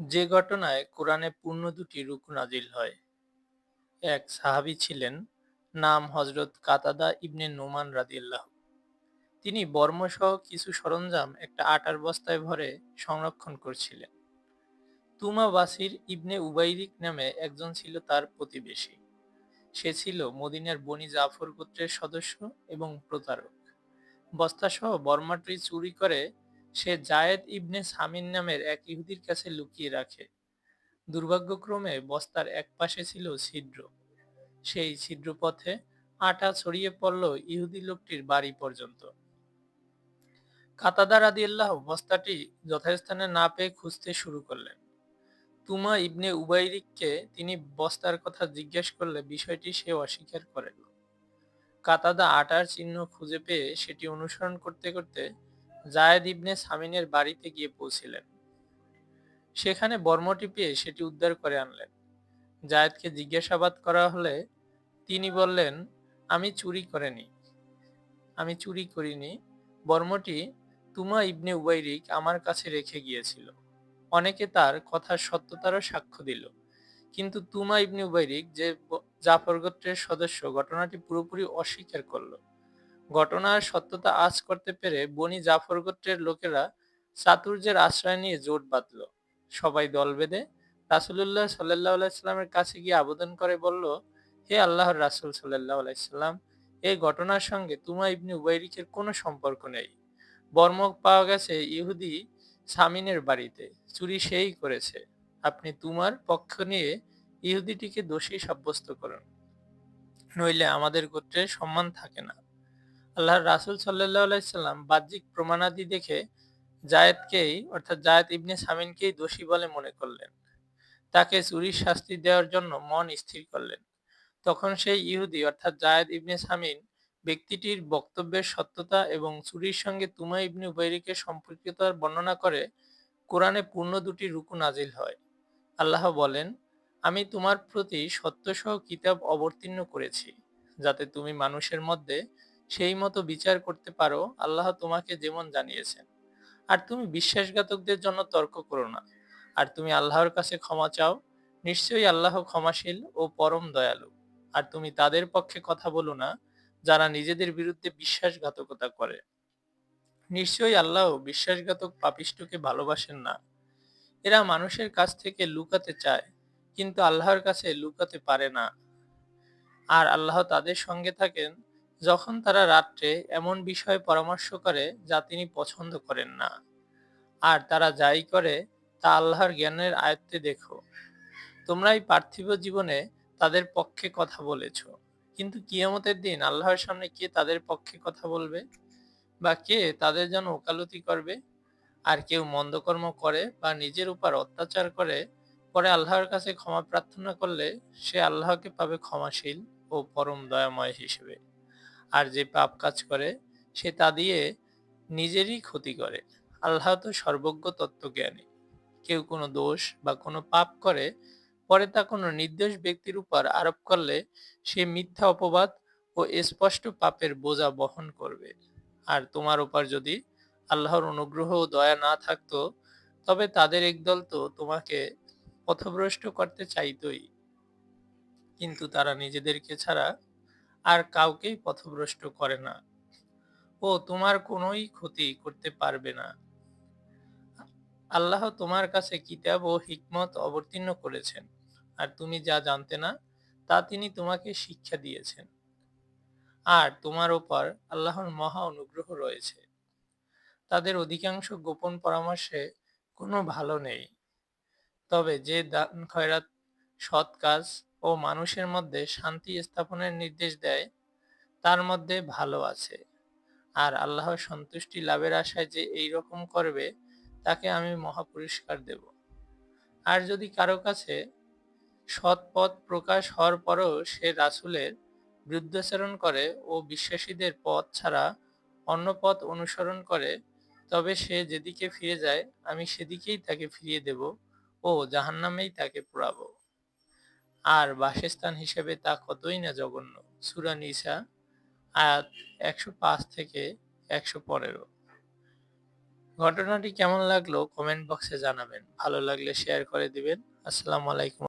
যে ঘটনায় কোরআনে পূর্ণ দুটি রুকু নাজিল হয়। এক সাহাবী ছিলেন, নাম হযরত কাতাদা ইবনে নোমান রাদিয়াল্লাহু তিনি বর্মসহ কিছু সরঞ্জাম একটা আটার বস্তায় ভরে সংরক্ষণ করছিলেন। তুমা বাসির ইবনে উবাইরিক নামে একজন ছিল তার প্রতিবেশী। সে ছিল মদিনার বনি জাফর গোত্রের সদস্য এবং প্রতারক। বস্তাসহ বর্মাটি চুরি করে সে জায়েদ ইবনে সামিন নামের এক ইহুদির কাছে লুকিয়ে রাখে। দুর্ভাগ্যক্রমে বস্তার এক পাশে ছিল ছিদ্র। সেই ছিদ্রপথে আটা ছড়িয়ে পড়ল ইহুদি লোকটির বাড়ি পর্যন্ত। কাতাদা রাদিয়াল্লাহু বস্তাটি যথাস্থানে না পেয়ে খুঁজতে শুরু করলেন। তুমা ইবনে উবাইরিককে তিনি বস্তার কথা জিজ্ঞেস করলে বিষয়টি সে অস্বীকার করেন কাতাদা আটার চিহ্ন খুঁজে পেয়ে সেটি অনুসরণ করতে করতে জায়েদ ইবনে সামিনের বাড়িতে গিয়ে পৌঁছিলেন। সেখানে বর্মটি পেয়ে সেটি উদ্ধার করে আনলেন। জায়েদকে জিজ্ঞাসাবাদ করা হলে তিনি বললেন, আমি চুরি করিনি। আমি চুরি করিনি। বর্মটি তুমা ইবনে উবাইরিক আমার কাছে রেখে গিয়েছিল। অনেকে তার কথার সত্যতারও সাক্ষ্য দিল। কিন্তু তুমা ইবনে উবাইরিক যে জাফর গোত্রের সদস্য ঘটনাটি পুরোপুরি অস্বীকার করল। ঘটনার সত্যতা আজ করতে পেরে বনি জাফর গোত্রের লোকেরা চাতুর্যের আশ্রয় নিয়ে জোট বাঁধল। সবাই দল বেঁধে রাসুলুল্লাহ সাল্লাহ আলাইস্লামের কাছে গিয়ে আবেদন করে বলল, হে আল্লাহর রাসুল সাল্লাহ আলাইসাল্লাম, এই ঘটনার সঙ্গে তুমা ইবনে উবাইরিকের কোনো সম্পর্ক নেই। বর্মক পাওয়া গেছে ইহুদি সামিনের বাড়িতে চুরি সেই করেছে আপনি তোমার পক্ষ নিয়ে ইহুদিটিকে দোষী সাব্যস্ত করুন নইলে আমাদের গোত্রের সম্মান থাকে না আল্লাহর রাসুল সাল্লাহ আলাইসাল্লাম বাহ্যিক প্রমাণাদি দেখে জায়েদকেই, অর্থাৎ জায়েদ ইবনে সামিনকেই দোষী বলে মনে করলেন। তাকে চুরির শাস্তি দেওয়ার জন্য মন স্থির করলেন। তখন সেই ইহুদি, অর্থাৎ জায়েদ ইবনে সামিন, ব্যক্তিটির বক্তব্যের সত্যতা এবং চুরির সঙ্গে তুমা ইবনে উবাইরিকের সম্পর্কিতার বর্ণনা করে কোরআনে পূর্ণ দুটি রুকু নাজিল হয়। আল্লাহ বলেন, আমি তোমার প্রতি সত্যসহ কিতাব অবতীর্ণ করেছি, যাতে তুমি মানুষের মধ্যে সেই মতো বিচার করতে পারো, আল্লাহ তোমাকে যেমন জানিয়েছেন। আর তুমি বিশ্বাসঘাতকদের জন্য তর্ক করো না। আর তুমি আল্লাহর কাছে ক্ষমা চাও, নিশ্চয়ই আল্লাহ ক্ষমাশীল ও পরম দয়ালু। আর তুমি তাদের পক্ষে কথা বলো না, যারা নিজেদের বিরুদ্ধে বিশ্বাসঘাতকতা করে। নিশ্চয়ই আল্লাহ বিশ্বাসঘাতক পাপিষ্টকে ভালোবাসেন না। এরা মানুষের কাছ থেকে লুকাতে চায়, কিন্তু আল্লাহর কাছে লুকাতে পারে না। আর আল্লাহ তাদের সঙ্গে থাকেন যখন তারা রাত্রে এমন বিষয়ে পরামর্শ করে যা তিনি পছন্দ করেন না। আর তারা যাই করে তা আল্লাহর জ্ঞানের আয়ত্তে দেখো। তোমরা এই পার্থিব জীবনে তাদের পক্ষে কথা বলেছ। কিন্তু কিয়ামতের দিন আল্লাহর সামনে কে তাদের পক্ষে কথা বলবে? বা কে তাদের যেন ওকালতি করবে? আর কেউ মন্দকর্ম করে বা নিজের উপর অত্যাচার করে, পরে আল্লাহর কাছে ক্ষমা প্রার্থনা করলে সে আল্লাহকে পাবে ক্ষমাশীল ও পরম দয়াময় হিসেবে। আর যে পাপ কাজ করে, সে তা দিয়ে নিজেরই ক্ষতি করে। আল্লাহ তো সর্বজ্ঞ তত্ত্বজ্ঞানী। কেউ কোনো দোষ বা কোনো পাপ করে, পরে তা কোনো নির্দোষ ব্যক্তির উপর আরোপ করলে সে মিথ্যা অপবাদ ও স্পষ্ট পাপের বোঝা বহন করবে। আর তোমার উপর যদি আল্লাহর অনুগ্রহ ও দয়া না থাকতো, তবে তাদের একদল তো তোমাকে পথভ্রষ্ট করতে চাইতই। কিন্তু তারা নিজেদেরকে ছাড়া আর কাউকেই পথভ্রষ্ট করে না। ও, তোমার কোনোই ক্ষতি করতে পারবে না। আল্লাহ তোমার কাছে কিতাব ও হিকমত অবতীর্ণ করেছেন, আর তুমি যা জানতে না, তা তিনি তোমাকে শিক্ষা দিয়েছেন। আর তোমার ওপর আল্লাহর মহা অনুগ্রহ রয়েছে। তাদের অধিকাংশ গোপন পরামর্শে কোনো ভালো নেই। তবে যে দান খয়রাত সৎ কাজ ও মানুষের মধ্যে শান্তি স্থাপনের নির্দেশ দেয়, তার মধ্যে ভালো আছে। আর আল্লাহর সন্তুষ্টি লাভের আশায় যে এই রকম করবে, তাকে আমি মহাপুরস্কার দেব। আর যদি কারও কাছে সৎ পথ প্রকাশ হওয়ার পরও সে রাসুলের বৃদ্ধাচরণ করে ও বিশ্বাসীদের পথ ছাড়া অন্য পথ অনুসরণ করে, তবে সে যেদিকে ফিরে যায়, আমি সেদিকেই তাকে ফিরিয়ে দেব ও জাহান্নামেই তাকে পোড়াব। আর বাসস্থান হিসেবে তা কতই না জঘন্য? সুরা নিসা, আয়াত একশো পাঁচ থেকে একশো পনেরো। ঘটনাটি কেমন লাগল কমেন্ট বক্সে জানাবেন। ভালো লাগলে শেয়ার করে দিবেন। আসসালামু আলাইকুম।